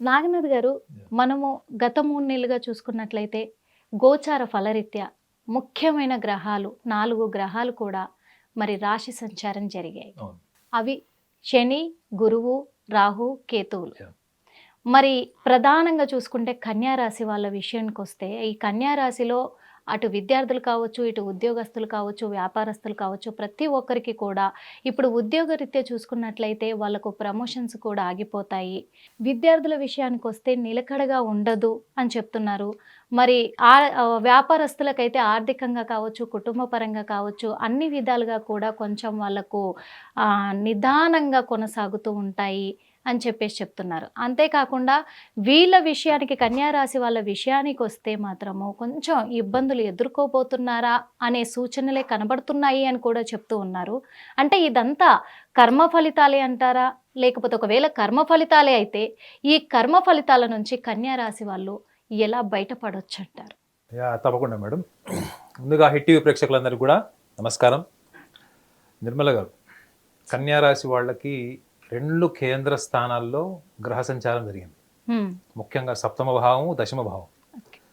నాగనాథ్ గారు మనము గత మూడు నెలలుగా చూసుకున్నట్లయితే గోచార ఫలరీత్యా ముఖ్యమైన గ్రహాలు నాలుగు గ్రహాలు కూడా మరి రాశి సంచారం జరిగాయి. అవి శని గురువు రాహు కేతువులు. మరి ప్రధానంగా చూసుకుంటే కన్యా రాశి వాళ్ళ విషయానికి వస్తే ఈ కన్యా రాశిలో అటు విద్యార్థులు కావచ్చు ఇటు ఉద్యోగస్తులు కావచ్చు వ్యాపారస్తులు కావచ్చు ప్రతి ఒక్కరికి కూడా ఇప్పుడు ఉద్యోగరీత్యా చూసుకున్నట్లయితే వాళ్ళకు ప్రమోషన్స్ కూడా ఆగిపోతాయి. విద్యార్థుల విషయానికి వస్తే నిలకడగా ఉండదు అని చెప్తున్నారు. మరి ఆ వ్యాపారస్తులకైతే ఆర్థికంగా కావచ్చు కుటుంబ పరంగా కావచ్చు అన్ని విధాలుగా కూడా కొంచెం వాళ్ళకు నిదానంగా కొనసాగుతూ ఉంటాయి. అని చెప్పేసి చెప్తున్నారు. అంతేకాకుండా వీళ్ళ విషయానికి కన్యారాశి వాళ్ళ విషయానికి వస్తే మాత్రము కొంచెం ఇబ్బందులు ఎదుర్కోబోతున్నారా అనే సూచనలే కనబడుతున్నాయి అని కూడా చెప్తూ ఉన్నారు. అంటే ఇదంతా కర్మ ఫలితాలే అంటారా? లేకపోతే ఒకవేళ కర్మ ఫలితాలే అయితే ఈ కర్మ ఫలితాల నుంచి కన్యారాశి వాళ్ళు ఎలా బయటపడొచ్చు అంటారు తప్పకుండా మేడం. ముందుగా హిట్ టీవీ ప్రేక్షకులందరికీ కూడా నమస్కారం. నిర్మల గారు కన్యారాశి వాళ్ళకి రెండు కేంద్ర స్థానాల్లో గ్రహ సంచారం జరిగింది. ముఖ్యంగా సప్తమ భావం దశమ భావం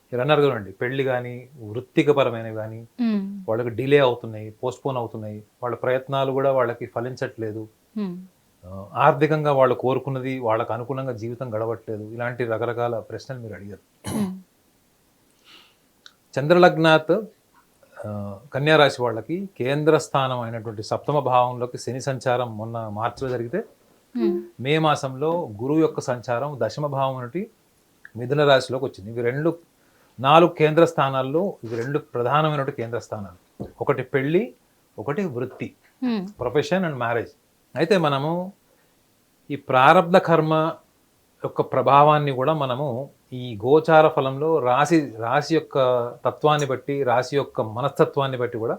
మీరు అన్నారు కదండి పెళ్ళి కానీ వృత్తికపరమైనవి కానీ. వాళ్ళకి డిలే అవుతున్నాయి పోస్ట్పోన్ అవుతున్నాయి వాళ్ళ ప్రయత్నాలు కూడా వాళ్ళకి ఫలించట్లేదు ఆర్థికంగా వాళ్ళు కోరుకున్నది వాళ్ళకు అనుగుణంగా జీవితం గడవట్లేదు ఇలాంటి రకరకాల ప్రశ్నలు మీరు అడిగారు. చంద్రలగ్నాత్ కన్యారాశి వాళ్ళకి కేంద్ర స్థానం అయినటువంటి సప్తమ భావంలోకి శని సంచారం మొన్న మార్చిలో జరిగితే. మే మాసంలో గురువు యొక్క సంచారం దశమ భావం నుండి మిథున రాశిలోకి వచ్చింది. ఇవి రెండు నాలుగు కేంద్ర స్థానాల్లో ఇవి రెండు ప్రధానమైనటువంటి కేంద్ర స్థానాలు. ఒకటి పెళ్ళి ఒకటి వృత్తి. Profession and marriage. అయితే మనము ఈ ప్రారంధ కర్మ యొక్క ప్రభావాన్ని కూడా మనము ఈ గోచార ఫలంలో రాశి రాశి యొక్క తత్వాన్ని బట్టి రాశి యొక్క మనస్తత్వాన్ని బట్టి కూడా.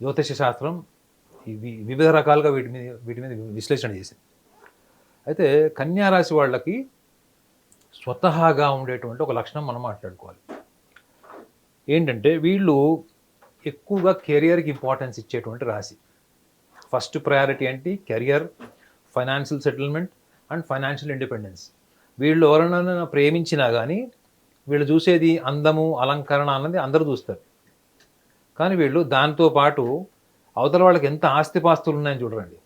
జ్యోతిష శాస్త్రం వివిధ రకాలుగా వీటి మీద వీటి మీద విశ్లేషణ చేసింది. అయితే కన్యారాశి వాళ్ళకి స్వతహాగా ఉండేటువంటి ఒక లక్షణం మనం మాట్లాడుకోవాలి. ఏంటంటే వీళ్ళు ఎక్కువగా కెరియర్కి ఇంపార్టెన్స్ ఇచ్చేటువంటి రాశి. ఫస్ట్ ప్రయారిటీ ఏంటి? Career financial settlement and financial independence. వీళ్ళు ఎవరైనా ప్రేమించినా కానీ వీళ్ళు చూసేది అందము అలంకరణ అన్నది అందరూ చూస్తారు. కానీ వీళ్ళు దాంతో పాటు అవతల వాళ్ళకి ఎంత ఆస్తిపాస్తులు ఉన్నాయని చూడరండి.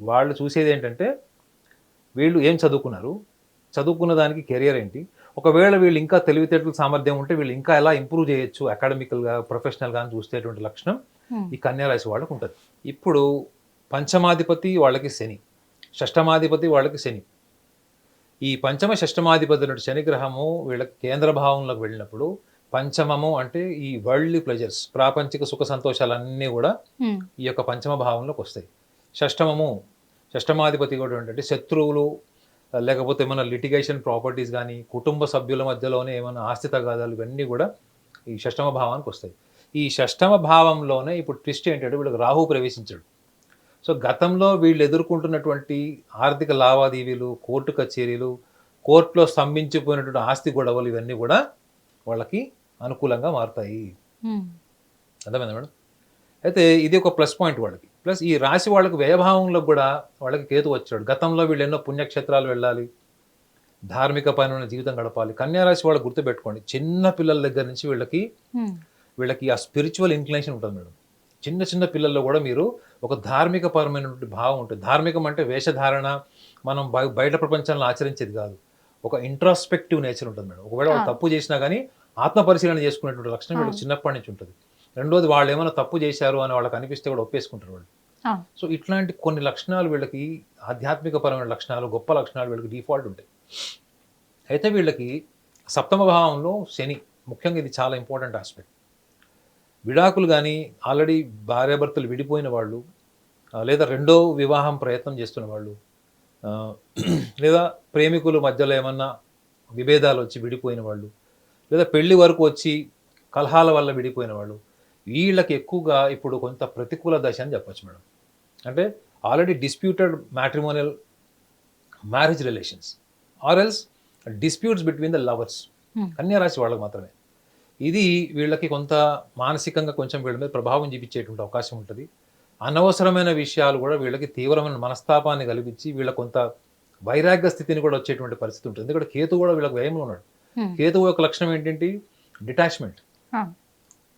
వాళ్ళు చూసేది ఏంటంటే వీళ్ళు ఏం చదువుకున్నారు? చదువుకున్న దానికి కెరియర్ ఏంటి? ఒకవేళ వీళ్ళు ఇంకా తెలివితేటల సామర్థ్యం ఉంటే వీళ్ళు ఇంకా ఎలా ఇంప్రూవ్ చేయొచ్చు అకాడమికల్గా ప్రొఫెషనల్గా అని చూసేటువంటి లక్షణం. ఈ కన్యారాశి వాళ్ళకు ఉంటుంది. ఇప్పుడు పంచమాధిపతి వాళ్ళకి శని షష్టమాధిపతి వాళ్ళకి శని. ఈ పంచమ షష్టమాధిపతి శని గ్రహము వీళ్ళకి కేంద్ర భావంలోకి వెళ్ళినప్పుడు పంచమము అంటే ఈ వరల్డ్లీ ప్లెజర్స్ ప్రాపంచిక సుఖ సంతోషాలన్నీ కూడా. ఈ యొక్క పంచమ భావంలోకి వస్తాయి. షష్టమము షష్టమాధిపతి కూడా ఏంటంటే శత్రువులు లేకపోతే ఏమైనా లిటిగేషన్ ప్రాపర్టీస్ కానీ కుటుంబ సభ్యుల మధ్యలోనే ఏమైనా ఆస్తి తగాదాలు ఇవన్నీ కూడా ఈ షష్టమ భావానికి వస్తాయి. ఈ షష్టమ భావంలోనే ఇప్పుడు ట్విస్ట్ ఏంటంటే వీళ్ళకి రాహు ప్రవేశించాడు. సో గతంలో వీళ్ళు ఎదుర్కొంటున్నటువంటి ఆర్థిక లావాదేవీలు కోర్టు కచేరీలు కోర్టులో స్తంభించిపోయినటువంటి ఆస్తి గొడవలు ఇవన్నీ కూడా వాళ్ళకి అనుకూలంగా మారుతాయి. అర్థమైందా మేడం? అయితే ఇది ఒక ప్లస్ పాయింట్ వాళ్ళకి. ప్లస్ ఈ రాశి వాళ్ళకి వ్యయభావంలో కూడా వాళ్ళకి కేతు వచ్చాడు గతంలో వీళ్ళు ఎన్నో పుణ్యక్షేత్రాలు వెళ్ళాలి ధార్మిక పైన జీవితం గడపాలి కన్యా రాశి వాళ్ళు గుర్తుపెట్టుకోండి చిన్న పిల్లల దగ్గర నుంచి వీళ్ళకి. వీళ్ళకి ఆ స్పిరిచువల్ ఇంక్లినేషన్ ఉంటుంది మేడం చిన్న చిన్న పిల్లల్లో కూడా మీరు ఒక ధార్మిక పరమైనటువంటి భావం ఉంటుంది ధార్మికం అంటే వేషధారణ మనం బయ- బయట ప్రపంచంలో ఆచరించేది కాదు ఒక ఇంట్రాస్పెక్టివ్ నేచర్ ఉంటుంది మేడం ఒకవేళ వాళ్ళు. తప్పు చేసినా కానీ ఆత్మ పరిశీలన చేసుకునేటువంటి లక్షణం వీళ్ళకి. చిన్నప్పటి నుంచి ఉంటుంది రెండోది వాళ్ళు ఏమైనా తప్పు చేశారు అని వాళ్ళకి అనిపిస్తే కూడా ఒప్పేసుకుంటారు వాళ్ళు. సో ఇట్లాంటి కొన్ని లక్షణాలు వీళ్ళకి ఆధ్యాత్మిక పరమైన లక్షణాలు గొప్ప లక్షణాలు వీళ్ళకి డిఫాల్ట్ ఉంటాయి. అయితే వీళ్ళకి సప్తమ భావంలో శని ముఖ్యంగా ఇది చాలా ఇంపార్టెంట్ ఆస్పెక్ట్ విడాకులు కానీ ఆల్రెడీ భార్యాభర్తలు విడిపోయిన వాళ్ళు లేదా రెండో వివాహం ప్రయత్నం చేస్తున్న వాళ్ళు లేదా ప్రేమికుల మధ్యలో ఏమన్నా విభేదాలు వచ్చి విడిపోయిన వాళ్ళు లేదా పెళ్ళి వరకు వచ్చి కలహాల వల్ల విడిపోయిన వాళ్ళు వీళ్ళకి ఎక్కువగా ఇప్పుడు కొంత ప్రతికూల దశ అని చెప్పొచ్చు మేడం. అంటే already disputed matrimonial marriage relations or else disputes between the lovers Hmm. కన్యా రాశి వాళ్ళకి మాత్రమే. ఇది వీళ్ళకి కొంత మానసికంగా కొంచెం వీళ్ళ మీద ప్రభావం చూపించేటువంటి అవకాశం ఉంటుంది. అనవసరమైన విషయాలు కూడా వీళ్ళకి తీవ్రమైన మనస్తాపాన్ని కలిగించి వీళ్ళ కొంత వైరాగ్య స్థితిని కూడా వచ్చేటువంటి పరిస్థితి ఉంటుంది. ఎందుకంటే కేతు కూడా వీళ్ళకి వ్యయంలో ఉన్నాడు. Hmm. కేతువు యొక్క లక్షణం ఏంటంటే డిటాచ్మెంట్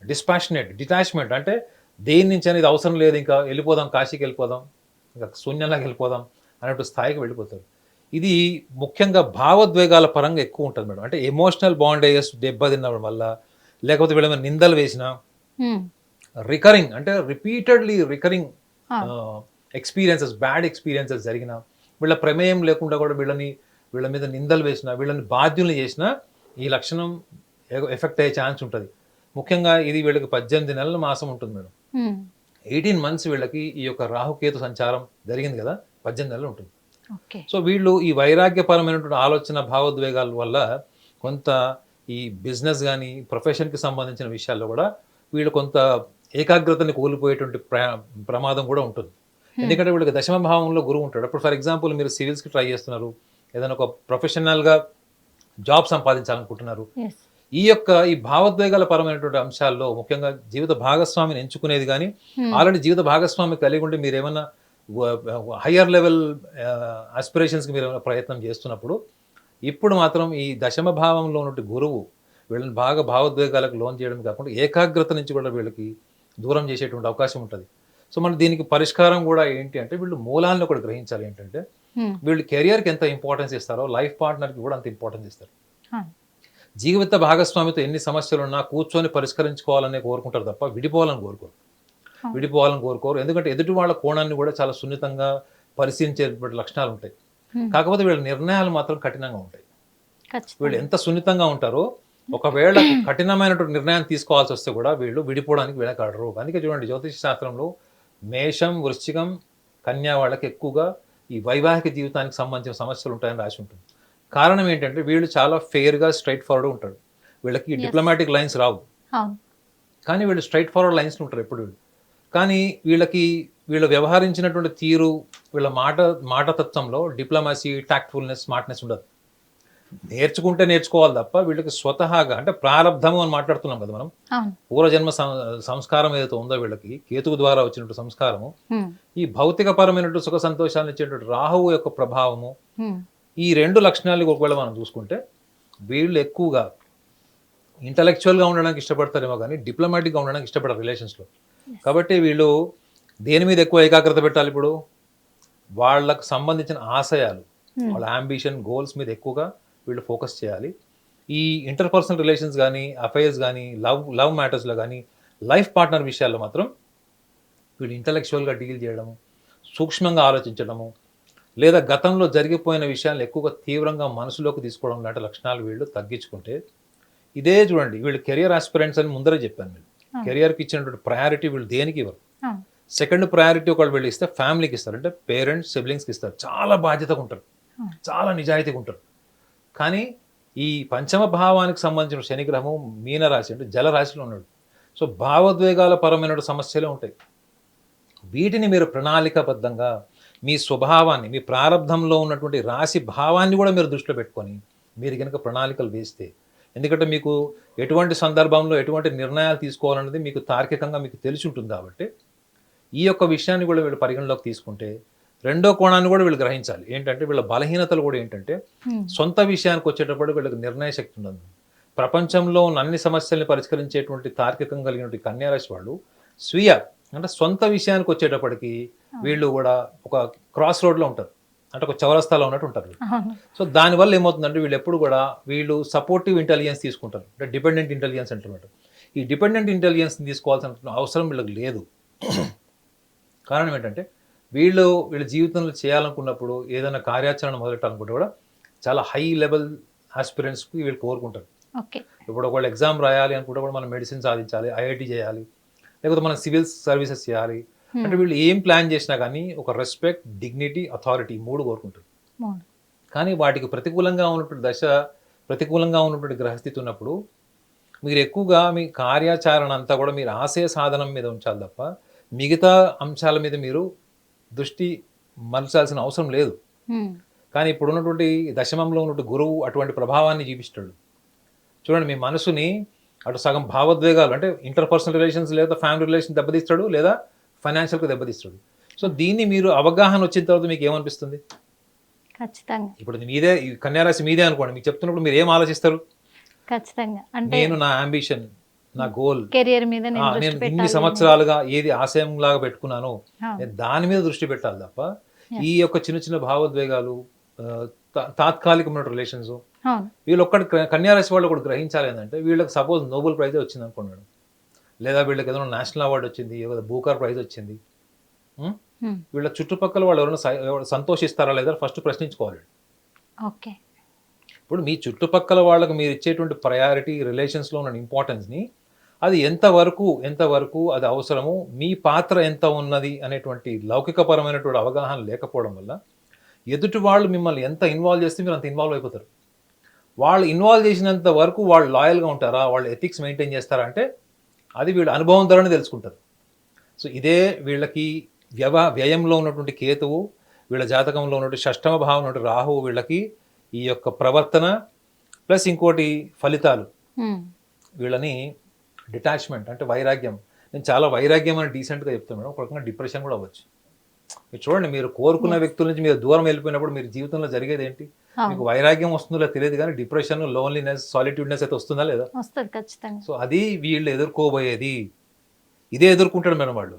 డిస్పాషనేట్ డిటాచ్మెంట్ అంటే దేని నుంచి అనేది అవసరం లేదు ఇంకా వెళ్ళిపోదాం కాశీకి వెళ్ళిపోదాం ఇంకా శూన్యంలాగా వెళ్ళిపోదాం అనేటువంటి స్థాయికి వెళ్ళిపోతారు. ఇది ముఖ్యంగా భావోద్వేగాల పరంగా ఎక్కువ ఉంటుంది మేడం. అంటే ఎమోషనల్ బాండేజెస్ దెబ్బతిన్నడం వల్ల లేకపోతే వీళ్ళ మీద నిందలు వేసిన రికరింగ్ అంటే repeatedly recurring. Experiences bad experiences జరిగిన వీళ్ళ ప్రమేయం లేకుండా కూడా వీళ్ళని వీళ్ళ మీద నిందలు వేసిన వీళ్ళని బాధ్యుల్ని చేసిన ఈ లక్షణం ఎఫెక్ట్ అయ్యే ఛాన్స్ ఉంటుంది. ముఖ్యంగా ఇది వీళ్ళకి పద్దెనిమిది నెలల మాసం ఉంటుంది మేడం. ఎయిటీన్ మంత్స్ వీళ్ళకి ఈ యొక్క రాహుకేతు సంచారం జరిగింది కదా పద్దెనిమిది నెలలు ఉంటుంది. సో వీళ్ళు ఈ వైరాగ్యపరమైనటువంటి ఆలోచన భావోద్వేగాల వల్ల కొంత ఈ బిజినెస్ కానీ ప్రొఫెషన్కి సంబంధించిన విషయాల్లో కూడా వీళ్ళు కొంత ఏకాగ్రతని కోల్పోయేటువంటి ప్ర ప్రమాదం కూడా ఉంటుంది. ఎందుకంటే వీళ్ళకి దశమ భావంలో గురువు ఉంటాడు. అప్పుడు ఫర్ ఎగ్జాంపుల్ మీరు సివిల్స్కి ట్రై చేస్తున్నారు ఏదైనా ఒక ప్రొఫెషనల్గా జాబ్ సంపాదించాలనుకుంటున్నారు. ఈ యొక్క ఈ భావోద్వేగాల పరమైనటువంటి అంశాల్లో ముఖ్యంగా జీవిత భాగస్వామిని ఎంచుకునేది కానీ Hmm. ఆల్రెడీ జీవిత భాగస్వామి కలిగి ఉండి మీరు ఏమన్నా హయ్యర్ లెవెల్ ఆస్పిరేషన్స్కి మీరు ఏమైనా ప్రయత్నం చేస్తున్నప్పుడు ఇప్పుడు మాత్రం ఈ దశమ భావంలో ఉన్నటువంటి గురువు వీళ్ళని బాగా భావోద్వేగాలకు లోన్ చేయడం కాకుండా ఏకాగ్రత నుంచి కూడా వీళ్ళకి దూరం చేసేటువంటి అవకాశం ఉంటుంది. సో మన దీనికి పరిష్కారం కూడా ఏంటి అంటే వీళ్ళు మూలాలను కూడా గ్రహించాలి ఏంటంటే ఉమ్, వీళ్ళు కెరియర్కి ఎంత ఇంపార్టెన్స్ ఇస్తారో లైఫ్ పార్ట్నర్కి కూడా అంత ఇంపార్టెన్స్ ఇస్తారు. ఆ, జీవిత భాగస్వామితో ఎన్ని సమస్యలు ఉన్నా కూర్చొని పరిష్కరించుకోవాలనే కోరుకుంటారు తప్ప విడిపోవాలని కోరుకోరు. విడిపోవాలని కోరుకోరు. ఎందుకంటే ఎదుటి వాళ్ళ కోణాన్ని కూడా చాలా సున్నితంగా పరిశీలించేటువంటి లక్షణాలు ఉంటాయి. కాకపోతే వీళ్ళ నిర్ణయాలు మాత్రం కఠినంగా ఉంటాయి. వీళ్ళు ఎంత సున్నితంగా ఉంటారో ఒకవేళ కఠినమైనటువంటి నిర్ణయం తీసుకోవాల్సి వస్తే కూడా వీళ్ళు విడిపోవడానికి వెనకాడరు. అందుకే చూడండి జ్యోతిష శాస్త్రంలో మేషం వృశ్చికం కన్యా వాళ్ళకి ఎక్కువగా ఈ వైవాహిక జీవితానికి సంబంధించిన సమస్యలు ఉంటాయని రాసి ఉంటుంది. కారణం ఏంటంటే వీళ్ళు చాలా ఫెయిర్గా స్ట్రైట్ ఫార్వర్డ్ ఉంటారు. వీళ్ళకి డిప్లొమాటిక్ లైన్స్ రావు. కానీ వీళ్ళు స్ట్రైట్ ఫార్వర్డ్ లైన్స్ ఉంటారు ఎప్పుడు వీళ్ళు. కానీ వీళ్ళకి వీళ్ళు వ్యవహరించినటువంటి తీరు వీళ్ళ మాట మాటతత్వంలో డిప్లొమసీ టాక్ట్ఫుల్నెస్ స్మార్ట్నెస్ ఉండదు. నేర్చుకుంటే నేర్చుకోవాలి తప్ప వీళ్ళకి స్వతహాగా అంటే ప్రారంధము అని మాట్లాడుతున్నాం కదా మనం. పూర్వజన్మ సంస్కారం ఏదైతే ఉందో వీళ్ళకి కేతువు ద్వారా వచ్చినట్టు సంస్కారము ఈ భౌతికపరమైనటువంటి సుఖ సంతోషాలను ఇచ్చేటువంటి రాహువు యొక్క ప్రభావము ఈ రెండు లక్షణాలు ఒకవేళ మనం చూసుకుంటే వీళ్ళు ఎక్కువగా ఇంటలెక్చువల్గా ఉండడానికి ఇష్టపడతారేమో కానీ డిప్లొమాటిక్గా ఉండడానికి ఇష్టపడరు రిలేషన్స్లో కాబట్టి వీళ్ళు దేని మీద ఎక్కువ ఏకాగ్రత పెట్టాలి ఇప్పుడు? వాళ్ళకు సంబంధించిన ఆశయాలు Hmm. వాళ్ళ అంబిషన్ గోల్స్ మీద ఎక్కువగా వీళ్ళు ఫోకస్ చేయాలి. ఈ ఇంటర్పర్సనల్ రిలేషన్స్ కానీ అఫైర్స్ కానీ లవ్ లవ్ మ్యాటర్స్లో కానీ లైఫ్ పార్ట్నర్ విషయాల్లో మాత్రం వీళ్ళు ఇంటలెక్చువల్గా డీల్ చేయడము సూక్ష్మంగా ఆలోచించడము లేదా గతంలో జరిగిపోయిన విషయాలను ఎక్కువగా తీవ్రంగా మనసులోకి తీసుకోవడం లాంటి లక్షణాలు వీళ్ళు తగ్గించుకుంటే ఇదే చూడండి వీళ్ళు కెరియర్ ఆస్పిరెంట్స్ అని ముందరే చెప్పాను వీళ్ళు. కెరియర్కి ఇచ్చినటువంటి ప్రయారిటీ వీళ్ళు దేనికి ఇవ్వరు? సెకండ్ ప్రయారిటీ ఒకళ్ళు వీళ్ళు ఇస్తే ఫ్యామిలీకి ఇస్తారు. అంటే పేరెంట్స్ సిబ్లింగ్స్కి ఇస్తారు. చాలా బాధ్యతగా ఉంటారు. చాలా నిజాయితీగా ఉంటారు. కానీ ఈ పంచమ భావానికి సంబంధించిన శనిగ్రహము మీనరాశి అంటే జలరాశిలో ఉన్నాడు. సో భావోద్వేగాల పరమైన సమస్యలే ఉంటాయి. వీటిని మీరు ప్రణాళికాబద్ధంగా మీ స్వభావాన్ని మీ ప్రారంధంలో ఉన్నటువంటి రాశి భావాన్ని కూడా మీరు దృష్టిలో పెట్టుకొని మీరు కనుక ప్రణాళికలు వేస్తే ఎందుకంటే మీకు ఎటువంటి సందర్భంలో ఎటువంటి నిర్ణయాలు తీసుకోవాలన్నది మీకు తార్కికంగా మీకు తెలిసి ఉంటుంది కాబట్టి ఈ యొక్క విషయాన్ని కూడా వీళ్ళు పరిగణలోకి తీసుకుంటే రెండో కోణాన్ని కూడా వీళ్ళు గ్రహించాలి. ఏంటంటే వీళ్ళ బలహీనతలు కూడా ఏంటంటే సొంత విషయానికి వచ్చేటప్పుడు వీళ్ళకి నిర్ణయ శక్తి ఉండదు. ప్రపంచంలో ఉన్న అన్ని సమస్యల్ని పరిష్కరించేటువంటి తార్కికం కలిగినటువంటి కన్యారాశి వాళ్ళు స్వీయ అంటే సొంత విషయానికి వచ్చేటప్పటికి వీళ్ళు కూడా ఒక క్రాస్ రోడ్లో ఉంటారు. అంటే ఒక చౌరస్తాలో ఉన్నట్టు ఉంటారు సో దానివల్ల ఏమవుతుందంటే వీళ్ళు ఎప్పుడు కూడా వీళ్ళు సపోర్టివ్ ఇంటెలిజెన్స్ తీసుకుంటారు. అంటే డిపెండెంట్ ఇంటెలిజెన్స్ అంటున్నట్టు ఈ డిపెండెంట్ ఇంటెలిజెన్స్ని తీసుకోవాల్సిన అవసరం వీళ్ళకి లేదు. కారణం ఏంటంటే వీళ్ళు వీళ్ళ జీవితంలో చేయాలనుకున్నప్పుడు ఏదైనా కార్యాచరణ మొదలెట్టాలనుకుంటే కూడా చాలా హై లెవెల్ ఆస్పిరెంట్స్కి వీళ్ళు కోరుకుంటారు. ఇప్పుడు ఒకవేళ ఎగ్జామ్ రాయాలి అనుకుంటే కూడా మనం మెడిసిన్ సాధించాలి ఐఐటి చేయాలి లేకపోతే మనం సివిల్ సర్వీసెస్ చేయాలి. అంటే వీళ్ళు ఏం ప్లాన్ చేసినా కానీ ఒక రెస్పెక్ట్ డిగ్నిటీ అథారిటీ మూడు కోరుకుంటారు. కానీ వాటికి ప్రతికూలంగా ఉన్నటువంటి దశ ప్రతికూలంగా ఉన్నటువంటి గ్రహస్థితి ఉన్నప్పుడు మీరు ఎక్కువగా మీ కార్యాచరణ అంతా కూడా మీరు ఆశయ సాధనం మీద ఉంచాలి తప్ప మిగతా అంశాల మీద మీరు దృష్టి మలచాల్సిన అవసరం లేదు. ఉమ్, కానీ ఇప్పుడు ఉన్నటువంటి దశమంలో ఉన్నటువంటి గురువు అటువంటి ప్రభావాన్ని చూపిస్తాడు చూడండి మీ మనసుని అటు సగం భావోద్వేగాలు అంటే ఇంటర్పర్సనల్ రిలేషన్స్ లేదా ఫ్యామిలీ రిలేషన్ దెబ్బతీస్తాడు లేదా ఫైనాన్షియల్గా దెబ్బతీస్తాడు. సో దీన్ని మీరు అవగాహన వచ్చిన తర్వాత మీకు ఏమనిపిస్తుంది? ఖచ్చితంగా. ఇప్పుడు మీదే కన్యారాశి మీదే అనుకోండి మీకు చెప్తున్నప్పుడు మీరు ఏం ఆలోచిస్తారు? ఖచ్చితంగా. అంటే నేను నా అంబిషన్ నా గోల్ కెరియర్ మీద నేను ఇన్ని సంవత్సరాలుగా ఏది ఆశయం లాగా పెట్టుకున్నానో దాని మీద దృష్టి పెట్టాలి తప్ప ఈ యొక్క చిన్న చిన్న భావోద్వేగాలు తాత్కాలికమైన రిలేషన్స్ వీళ్ళు ఒక్కటి కన్యారాశి వాళ్ళు ఒకటి గ్రహించాలి ఏంటంటే వీళ్ళకి సపోజ్ నోబెల్ ప్రైజ్ వచ్చింది అనుకున్నాడు. లేదా వీళ్ళకి ఏదైనా నేషనల్ అవార్డు వచ్చింది ఏదో బూకర్ ప్రైజ్ వచ్చింది. వీళ్ళ చుట్టుపక్కల వాళ్ళు ఎవరైనా సంతోషిస్తారా లేదా ఫస్ట్ ప్రశ్నించుకోవాలి ఓకే. ఇప్పుడు మీ చుట్టుపక్కల వాళ్ళకి మీరు ఇచ్చేటువంటి ప్రయారిటీ రిలేషన్స్లో ఉన్న ఇంపార్టెన్స్ని అది ఎంతవరకు ఎంతవరకు అది అవసరము మీ పాత్ర ఎంత ఉన్నది అనేటువంటి లౌకికపరమైనటువంటి అవగాహన లేకపోవడం వల్ల ఎదుటి వాళ్ళు మిమ్మల్ని ఎంత ఇన్వాల్వ్ చేస్తే మీరు అంత ఇన్వాల్వ్ అయిపోతారు. వాళ్ళు ఇన్వాల్వ్ చేసినంత వరకు వాళ్ళు లాయల్గా ఉంటారా? వాళ్ళు ఎథిక్స్ మెయింటైన్ చేస్తారా? అంటే అది వీళ్ళ అనుభవం ద్వారానే తెలుసుకుంటారు సో ఇదే వీళ్ళకి వ్యవ వ్యయంలో ఉన్నటువంటి కేతువు వీళ్ళ జాతకంలో ఉన్నటువంటి షష్టమ భావం ఉన్నటువంటి రాహువు వీళ్ళకి ఈ యొక్క ప్రవర్తన ప్లస్ ఇంకోటి ఫలితాలు. వీళ్ళని డిటాచ్మెంట్ అంటే వైరాగ్యం. నేను చాలా వైరాగ్యం అని డీసెంట్గా చెప్తాను మేడం ఒక రకంగా డిప్రెషన్ కూడా అవ్వచ్చు. మీరు చూడండి మీరు కోరుకున్న వ్యక్తుల నుంచి మీరు దూరం వెళ్ళిపోయినప్పుడు మీరు జీవితంలో జరిగేది ఏంటి మీకు వైరాగ్యం వస్తుందో తెలియదు కానీ డిప్రెషన్ లోన్లీనెస్ సాలిట్యూడ్నెస్ అయితే వస్తుందా లేదా? వస్తుంది ఖచ్చితంగా. సో అది వీళ్ళు ఎదుర్కోబోయేది. ఇదే ఎదుర్కొంటాడు మేడం వాళ్ళు.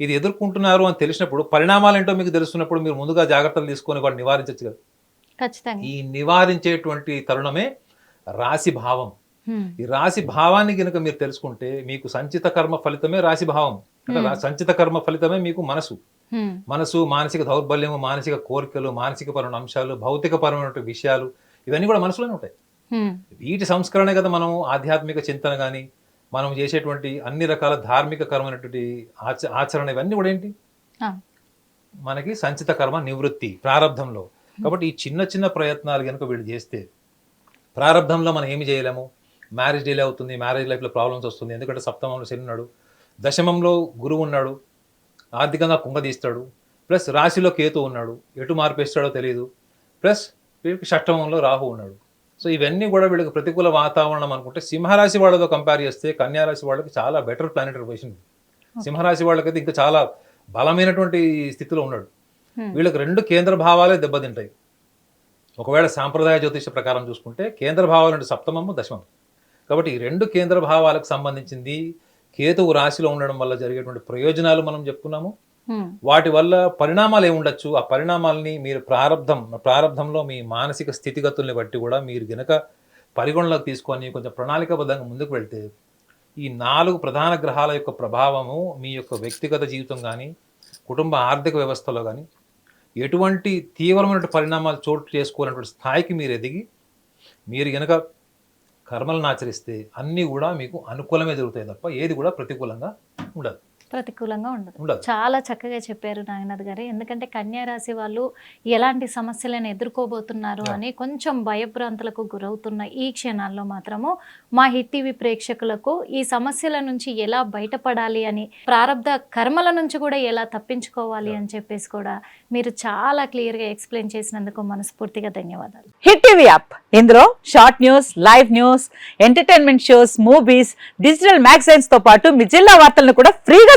ఇది ఎదుర్కొంటున్నారు అని తెలిసినప్పుడు పరిణామాలు ఏంటో మీకు తెలుస్తున్నప్పుడు మీరు ముందుగా జాగ్రత్తలు తీసుకొని వాటిని నివారించవచ్చు కదా. ఖచ్చితంగా. ఈ నివారించేటువంటి తరుణమే రాశి భావం. ఈ రాశి భావాన్ని కనుక మీరు తెలుసుకుంటే మీకు సంచిత కర్మ ఫలితమే రాశి భావం. అంటే సంచిత కర్మ ఫలితమే మీకు మనసు. మనసు మానసిక దౌర్బల్యము మానసిక కోరికలు మానసిక పరమైన అంశాలు భౌతిక పరమైనటువంటి విషయాలు ఇవన్నీ కూడా మనసులోనే ఉంటాయి. వీటి సంస్కరణే కదా మనం ఆధ్యాత్మిక చింతన కానీ మనం చేసేటువంటి అన్ని రకాల ధార్మిక కరమైనటువంటి ఆచ ఆచరణ ఇవన్నీ కూడా ఏంటి. మనకి సంచిత కర్మ నివృత్తి ప్రారంధంలో కాబట్టి ఈ చిన్న చిన్న ప్రయత్నాలు కనుక వీళ్ళు చేస్తే ప్రారంధంలో మనం ఏమి చేయలేము? మ్యారేజ్ డిలే అవుతుంది మ్యారేజ్ లైఫ్లో ప్రాబ్లమ్స్ వస్తుంది. ఎందుకంటే సప్తమంలో శని ఉన్నాడు దశమంలో గురువు ఉన్నాడు ఆర్థికంగా కుంగదీస్తాడు. ప్లస్ రాశిలో కేతు ఉన్నాడు. ఎటు మార్పేస్తాడో తెలియదు ప్లస్ వీళ్ళకి షష్టమంలో రాహు ఉన్నాడు. సో ఇవన్నీ కూడా వీళ్ళకి ప్రతికూల వాతావరణం అనుకుంటే సింహరాశి వాళ్ళతో కంపేర్ చేస్తే కన్యారాశి వాళ్ళకి చాలా బెటర్ ప్లానెటరీ పొజిషన్ సింహరాశి వాళ్ళకైతే ఇంకా చాలా బలమైనటువంటి స్థితిలో ఉన్నాడు. వీళ్ళకి రెండు కేంద్ర భావాలే దెబ్బతింటాయి. ఒకవేళ సాంప్రదాయ జ్యోతిష ప్రకారం చూసుకుంటే కేంద్ర భావాలు అంటే సప్తమము దశమం కాబట్టి ఈ రెండు కేంద్ర భావాలకు సంబంధించింది కేతువు రాశిలో ఉండడం వల్ల జరిగేటువంటి ప్రయోజనాలు మనం చెప్పుకున్నాము. వాటి వల్ల పరిణామాలు ఏమి ఉండొచ్చు ఆ పరిణామాలని మీరు ప్రారంధం ప్రారంధంలో మీ మానసిక స్థితిగతుల్ని బట్టి కూడా మీరు గనక పరిగణలోకి తీసుకొని కొంచెం ప్రణాళికాబద్ధంగా ముందుకు వెళ్తే ఈ నాలుగు ప్రధాన గ్రహాల యొక్క ప్రభావము మీ యొక్క వ్యక్తిగత జీవితం కానీ కుటుంబ ఆర్థిక వ్యవస్థలో కానీ ఎటువంటి తీవ్రమైన పరిణామాలు చోటు చేసుకోవాలన్నటువంటి స్థాయికి మీరు ఎదిగి మీరు గనక కర్మలను ఆచరిస్తే అన్నీ కూడా మీకు అనుకూలమే జరుగుతాయి తప్ప ఏది కూడా ప్రతికూలంగా ఉండదు. ప్రతికూలంగా ఉండదు. చాలా చక్కగా చెప్పారు నాగనాథ్ గారు. ఎందుకంటే కన్యా రాశి వాళ్ళు ఎలాంటి సమస్యలను ఎదుర్కోబోతున్నారు అని కొంచెం భయభ్రాంతులకు గురవుతున్న ఈ క్షణాల్లో మాత్రము మా హిట్ టీవీ ప్రేక్షకులకు ఈ సమస్యల నుంచి ఎలా బయటపడాలి అని ప్రారంధ కర్మల నుంచి కూడా ఎలా తప్పించుకోవాలి అని చెప్పేసి కూడా మీరు చాలా క్లియర్గా ఎక్స్ప్లెయిన్ చేసినందుకు మనస్ఫూర్తిగా ధన్యవాదాలు. Hit TV app. ఇందులో short news live news entertainment shows movies digital మ్యాగజైన్స్తో పాటు మీ జిల్లా వార్తలను కూడా ఫ్రీగా